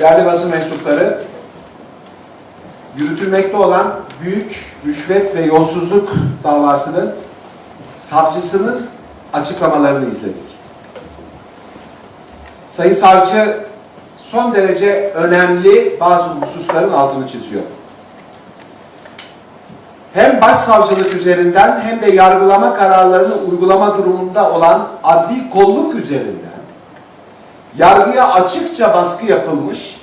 değerli basın mensupları, yürütülmekte olan büyük rüşvet ve yolsuzluk davasının savcısının açıklamalarını izledik. Sayın savcı son derece önemli bazı hususların altını çiziyor. Hem başsavcılık üzerinden hem de yargılama kararlarını uygulama durumunda olan adli kolluk üzerinden yargıya açıkça baskı yapılmış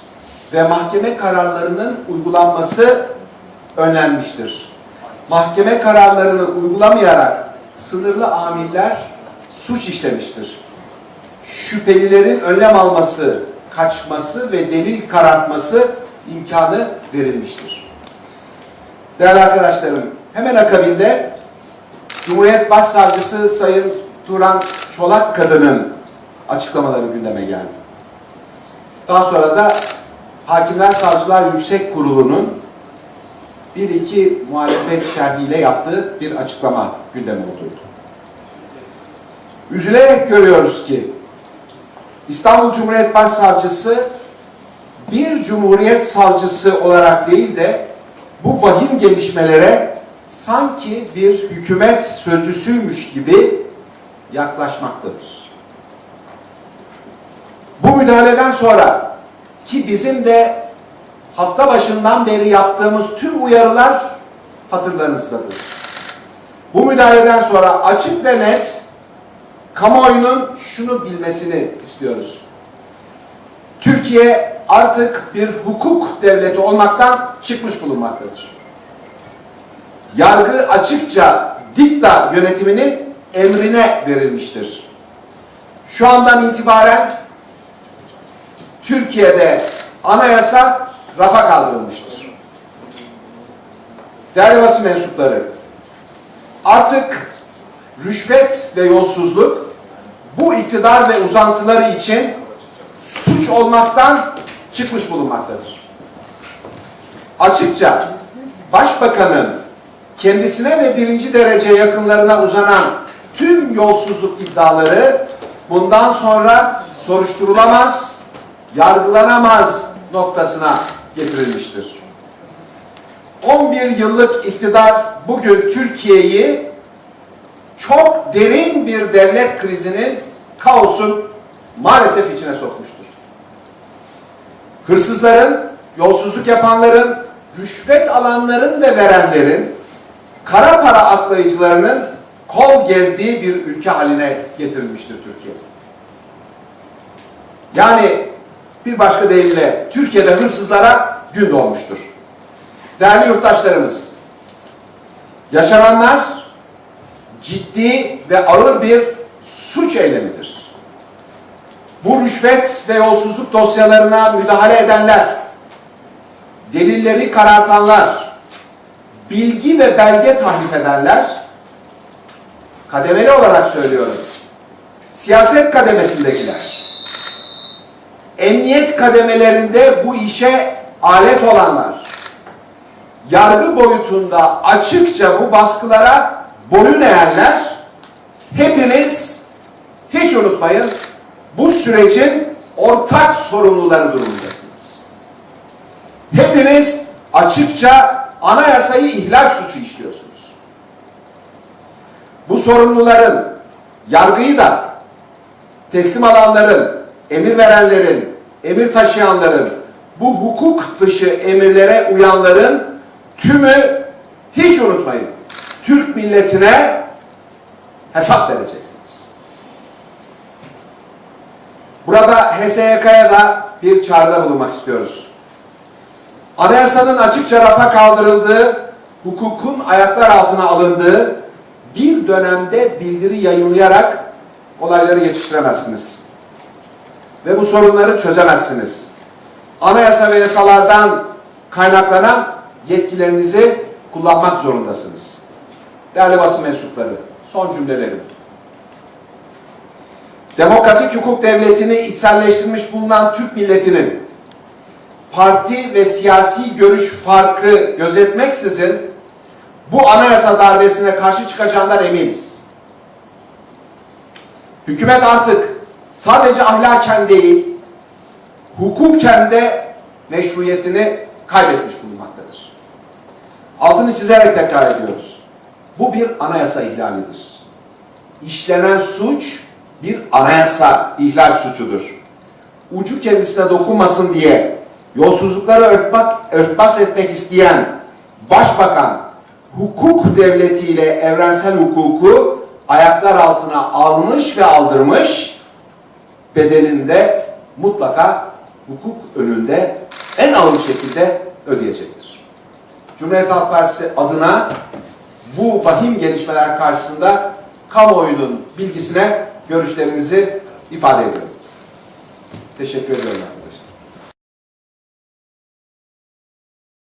ve mahkeme kararlarının uygulanması önlenmiştir. Mahkeme kararlarını uygulamayarak sınırlı amiller suç işlemiştir. Şüphelilerin önlem alması, kaçması ve delil karartması imkanı verilmiştir. Değerli arkadaşlarım, hemen akabinde Cumhuriyet Başsavcısı Sayın Turan Çolak Kadın'ın açıklamaları gündeme geldi. Daha sonra da Hakimler Savcılar Yüksek Kurulu'nun bir iki muhalefet şerhiyle yaptığı bir açıklama gündeme oturdu. Üzülerek görüyoruz ki İstanbul Cumhuriyet Başsavcısı bir Cumhuriyet Savcısı olarak değil de bu vahim gelişmelere sanki bir hükümet sözcüsüymüş gibi yaklaşmaktadır. Bu müdahaleden sonra ki bizim de hafta başından beri yaptığımız tüm uyarılar hatırlarınızdadır. Bu müdahaleden sonra açık ve net kamuoyunun şunu bilmesini istiyoruz. Türkiye artık bir hukuk devleti olmaktan çıkmış bulunmaktadır. Yargı açıkça dikta yönetiminin emrine verilmiştir. Şu andan itibaren Türkiye'de anayasa rafa kaldırılmıştır. Değerli basın mensupları, artık rüşvet ve yolsuzluk bu iktidar ve uzantıları için suç olmaktan çıkmış bulunmaktadır. Açıkça başbakanın kendisine ve birinci derece yakınlarına uzanan tüm yolsuzluk iddiaları bundan sonra soruşturulamaz, yargılanamaz noktasına getirilmiştir. 11 yıllık iktidar bugün Türkiye'yi çok derin bir devlet krizinin, kaosun maalesef içine sokmuştur. Hırsızların, yolsuzluk yapanların, rüşvet alanların ve verenlerin, kara para aklayıcılarının kol gezdiği bir ülke haline getirilmiştir Türkiye. Yani bir başka deyimle Türkiye'de hırsızlara gün doğmuştur. Değerli yurttaşlarımız, yaşananlar ciddi ve ağır bir suç eylemidir. Bu rüşvet ve yolsuzluk dosyalarına müdahale edenler, delilleri karartanlar, bilgi ve belge tahrif edenler, kademeli olarak söylüyorum, siyaset kademesindekiler, emniyet kademelerinde bu işe alet olanlar, yargı boyutunda açıkça bu baskılara boyun eğenler, hepiniz hiç unutmayın bu sürecin ortak sorumluları durumundasınız. Hepiniz açıkça anayasayı ihlal suçu işliyorsunuz. Bu sorumluların, yargıyı da teslim alanların, emir verenlerin, emir taşıyanların, bu hukuk dışı emirlere uyanların tümü hiç unutmayın. Türk milletine hesap vereceksiniz. Burada HSYK'ya da bir çağrıda bulunmak istiyoruz. Anayasanın açıkça rafa kaldırıldığı, hukukun ayaklar altına alındığı bir dönemde bildiri yayınlayarak olayları geçiştiremezsiniz. Ve bu sorunları çözemezsiniz. Anayasa ve yasalardan kaynaklanan yetkilerinizi kullanmak zorundasınız. Değerli basın mensupları, son cümlelerim. Demokratik hukuk devletini içselleştirmiş bulunan Türk milletinin parti ve siyasi görüş farkı gözetmeksizin bu anayasa darbesine karşı çıkacağından eminiz. Hükümet artık sadece ahlaken değil, hukuken de meşruiyetini kaybetmiş bulunmaktadır. Altını çizerek tekrar ediyoruz. Bu bir anayasa ihlalidir. İşlenen suç bir anayasa ihlal suçudur. Ucu kendisine dokunmasın diye yolsuzlukları örtbak, örtbas etmek isteyen başbakan hukuk devletiyle evrensel hukuku ayaklar altına almış ve aldırmış bedelinde mutlaka hukuk önünde en ağır şekilde ödeyecektir. Cumhuriyet Halk Partisi adına bu vahim gelişmeler karşısında kamuoyunun bilgisine görüşlerimizi ifade ediyorum. Teşekkür ediyorum.